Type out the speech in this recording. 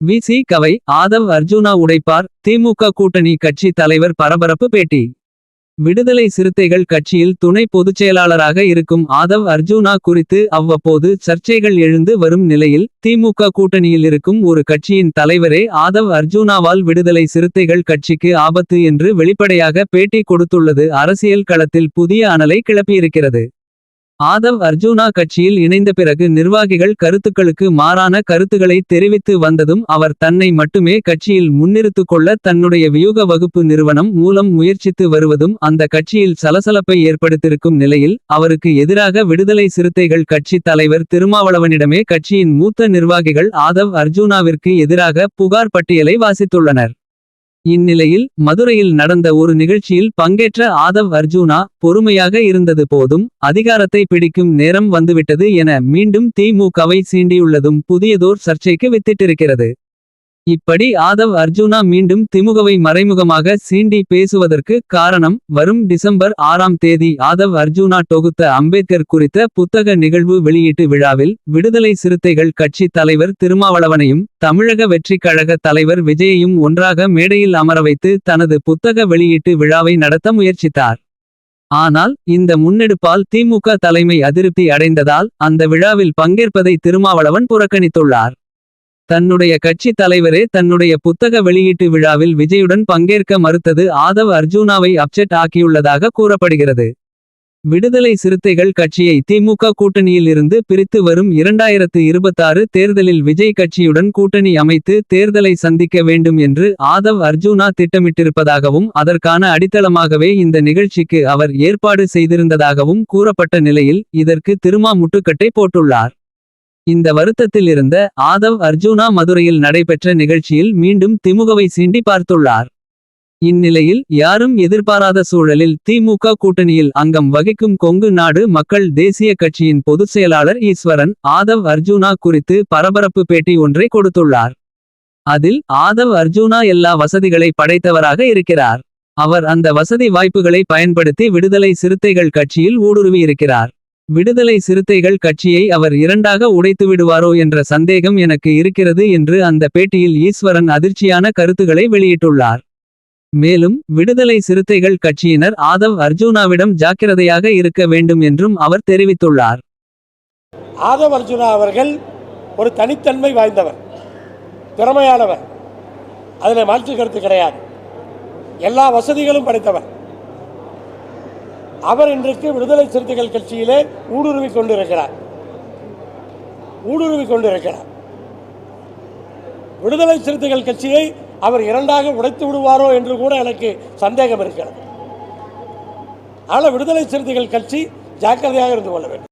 We. C. கவை ஆதவ் அர்ஜுனா உடைப்பார் திமுக கூட்டணி கட்சி தலைவர் பரபரப்பு பேட்டி. விடுதலை சிறுத்தைகள் கட்சியில் துணை பொதுச் செயலாளராக இருக்கும் ஆதவ் அர்ஜுனா குறித்து அவ்வப்போது சர்ச்சைகள் எழுந்து வரும் நிலையில் திமுக கூட்டணியில் இருக்கும் ஒரு கட்சியின் தலைவரே ஆதவ் அர்ஜுனாவால் விடுதலை சிறுத்தைகள் கட்சிக்கு ஆபத்து என்று வெளிப்படையாக பேட்டி கொடுத்துள்ளது. அரசியல் களத்தில் புதிய அனலை கிளப்பியிருக்கிறது. ஆதவ் அர்ஜுனா கட்சியில் இணைந்த பிறகு நிர்வாகிகள் கருத்துக்களுக்கு மாறான கருத்துக்களை தெரிவித்து வந்ததும் அவர் தன்னை மட்டுமே கட்சியில் முன்னிறுத்து கொள்ள தன்னுடைய வியூக வகுப்பு நிறுவனம் மூலம் முயற்சித்து வருவதும் அந்த கட்சியில் சலசலப்பை ஏற்படுத்தியிருக்கும் நிலையில் அவருக்கு எதிராக விடுதலை சிறுத்தைகள் கட்சி தலைவர் திருமாவளவனிடமே கட்சியின் மூத்த நிர்வாகிகள் ஆதவ் அர்ஜுனாவிற்கு எதிராக புகார் பட்டியலை வாசித்துள்ளனர். இந்நிலையில் மதுரையில் நடந்த ஒரு நிகழ்ச்சியில் பங்கேற்ற ஆதவ் அர்ஜுனா பொறுமையாக இருந்தது போதும் அதிகாரத்தை பிடிக்கும் நேரம் வந்துவிட்டது என மீண்டும் திமுகவை சீண்டியுள்ளதும் புதியதோர் சர்ச்சைக்கு வித்திட்டிருக்கிறது. இப்படி ஆதவ் அர்ஜுனா மீண்டும் திமுகவை மறைமுகமாக சீண்டி பேசுவதற்கு காரணம் வரும் டிசம்பர் ஆறாம் தேதி ஆதவ் அர்ஜுனா தொகுத்த அம்பேத்கர் குறித்த புத்தக நிகழ்வு வெளியீட்டு விழாவில் விடுதலை சிறுத்தைகள் கட்சி தலைவர் திருமாவளவனையும் தமிழக வெற்றிக் கழக தலைவர் விஜயையும் ஒன்றாக மேடையில் அமர வைத்து தனது புத்தக வெளியீட்டு விழாவை நடத்த முயற்சித்தார். ஆனால் இந்த முன்னெடுப்பால் திமுக தலைமை அதிருப்தி அடைந்ததால் அந்த விழாவில் பங்கேற்பதை திருமாவளவன் புறக்கணித்துள்ளார். தன்னுடைய கட்சி தலைவரே தன்னுடைய புத்தக வெளியீட்டு விழாவில் விஜயுடன் பங்கேற்க மறுத்தது ஆதவ் அர்ஜுனாவை அப்செட் ஆக்கியுள்ளதாக கூறப்படுகிறது. விடுதலை சிறுத்தைகள் கட்சியை திமுக கூட்டணியில் இருந்து பிரித்து வரும் இரண்டாயிரத்து இருபத்தாறு தேர்தலில் விஜய் கட்சியுடன் கூட்டணி அமைத்து தேர்தலை சந்திக்க வேண்டும் என்று ஆதவ் அர்ஜுனா திட்டமிட்டிருப்பதாகவும் அதற்கான அடித்தளமாகவே இந்த நிகழ்ச்சிக்கு அவர் ஏற்பாடு செய்திருந்ததாகவும் கூறப்பட்ட நிலையில் இதற்கு திருமா முட்டுக்கட்டை போட்டுள்ளார். இந்த வருத்தத்தில் இருந்த ஆதவ் அர்ஜுனா மதுரையில் நடைபெற்ற நிகழ்ச்சியில் மீண்டும் திமுகவை சீண்டி பார்த்துள்ளார். இந்நிலையில் யாரும் எதிர்பாராத சூழலில் திமுக கூட்டணியில் அங்கம் வகிக்கும் கொங்கு நாடு மக்கள் தேசிய கட்சியின் பொதுச் செயலாளர் ஈஸ்வரன் ஆதவ் அர்ஜுனா குறித்து பரபரப்பு பேட்டி ஒன்றை கொடுத்துள்ளார். அதில் ஆதவ் அர்ஜுனா எல்லா வசதிகளை படைத்தவராக இருக்கிறார். அவர் அந்த வசதி வாய்ப்புகளை பயன்படுத்தி விடுதலை சிறுத்தைகள் கட்சியில் ஊடுருவியிருக்கிறார். விடுதலை சிறுத்தைகள் கட்சியை அவர் இரண்டாக உடைத்து விடுவாரோ என்ற சந்தேகம் எனக்கு இருக்கிறது என்று அந்த பேட்டியில் ஈஸ்வரன் அதிர்ச்சியான கருத்துக்களை வெளியிட்டுள்ளார். மேலும் விடுதலை சிறுத்தைகள் கட்சியினர் ஆதவ் அர்ஜுனாவிடம் ஜாக்கிரதையாக இருக்க வேண்டும் என்றும் அவர் தெரிவித்துள்ளார். ஆதவ் அர்ஜுனா அவர்கள் ஒரு தனித்தன்மை வாய்ந்தவர் திறமையானவர். அதில் மாற்று கருத்து கிடையாது. எல்லா வசதிகளும் படைத்தவர். அவர் இன்றைக்கு விடுதலை சிறுத்தைகள் கட்சியிலே ஊடுருவி கொண்டிருக்கிறார். ஊடுருவி கொண்டிருக்கிறார். விடுதலை சிறுத்தைகள் கட்சியை அவர் இரண்டாக உடைத்து விடுவாரோ என்று கூட எனக்கு சந்தேகம் இருக்கிறது. ஆனால் விடுதலை சிறுத்தைகள் கட்சி ஜாக்கிரதையாக இருந்து கொள்ள வேண்டும்.